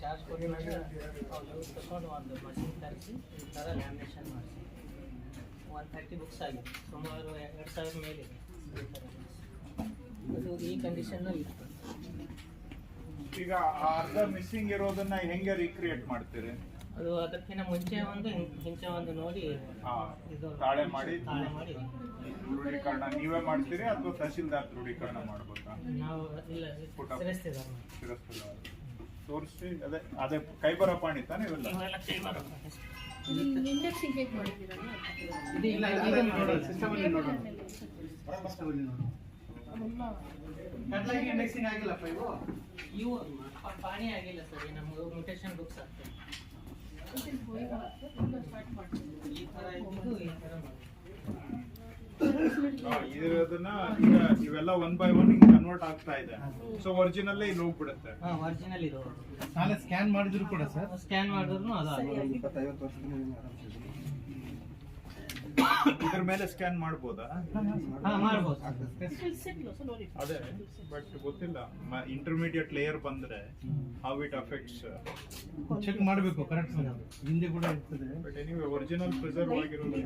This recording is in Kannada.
ಚಾರ್ಜ್ ತಗೊಂಡು ಮಷಿನ್ ಈ ಥರ ಲ್ಯಾಮಿನೇಷನ್ ಮಾಡಿಸಿ ಒನ್ ಆಗಿದೆ ಸುಮಾರು ಎರಡು ಸಾವಿರ ಕಂಡೀಷನ್ನಲ್ಲಿ ಇತ್ತು ಈಗ ಅರ್ಧ ಮಿಸ್ಸಿಂಗ್ ಇರೋದನ್ನ ಹೆಂಗೆ ರೀಕ್ರಿಯೇಟ್ ಮಾಡ್ತೀರಿ? ಅದು ಅದಕ್ಕಿಂತ ಮುಂಚೆ ಒಂದು ಹಿಂಚೆ ಒಂದು ನೋಡಿ ಹಾ, ಇದು ತಾಳೆ ಮಾಡಿ ತಾಳೆ ಮಾಡಿ. ದೃಢೀಕರಣ ನೀವೇ ಮಾಡ್ತೀರಿ ಅಥವಾ ತಹಸೀಲ್ದಾರ್ ದೃಢೀಕರಣ ಮಾಡ್ಬೇಕಾ? ನಾವು ಇಲ್ಲ ತೋರಿಸಿ ಅದೇ ಅದೇ ಕೈಬರ ಪಾಣಿ ತಾನೇ ಇವೆಲ್ಲ. ಇಂಡೆಕ್ಸಿಂಗ್ ನೋಡಿ. ಇವು? ಪ- ಪಾಣಿ ಆಗಿಲ್ಲ ಸರ್ ನಮ್ಗೆ ಮ್ಯೂಟೇಶನ್ ಬುಕ್ಸ್ ಆಗ್ತದೆ. ಈಗ ಇವೆಲ್ಲ ಒನ್ ಬೈ ಒನ್ ಹಿಂಗ್ ಕನ್ವರ್ಟ್ ಆಗ್ತಾ ಇದೆ. ಸೊ ಒರಿಜಿನಲ್ ಇಲ್ಲಿ ಹೋಗ್ಬಿಡುತ್ತೆ. ಹಾಂ ಒರಿಜಿನಲ್ ಇದು. ನಾಳೆ ಸ್ಕ್ಯಾನ್ ಮಾಡಿದ್ರು ಕೂಡ ಸರ್. ಸ್ಕ್ಯಾನ್ ಮಾಡಿದ್ರು ಅದು. ಇದ್ರ ಮೇಲೆ ಸ್ಕ್ಯಾನ್ ಮಾಡ್ಬೋದಾ? ಅದೇ ಬಟ್ ಗೊತ್ತಿಲ್ಲ. ಇಂಟರ್ಮೀಡಿಯೇಟ್ ಲೇಯರ್ ಬಂದ್ರೆ ಹೌ ಇಟ್ ಅಫೆಕ್ಟ್ಸ್ ಚೆಕ್ ಮಾಡಬೇಕು ಕರೆಕ್ಟ್ ಹಿಂದೆ ಕೂಡ ಇರ್ತದೆ. ಬಟ್ ಎನಿವೆ ಒರಿಜಿನಲ್ ಪ್ರಿಸರ್ವ್ ಆಗಿರೋದು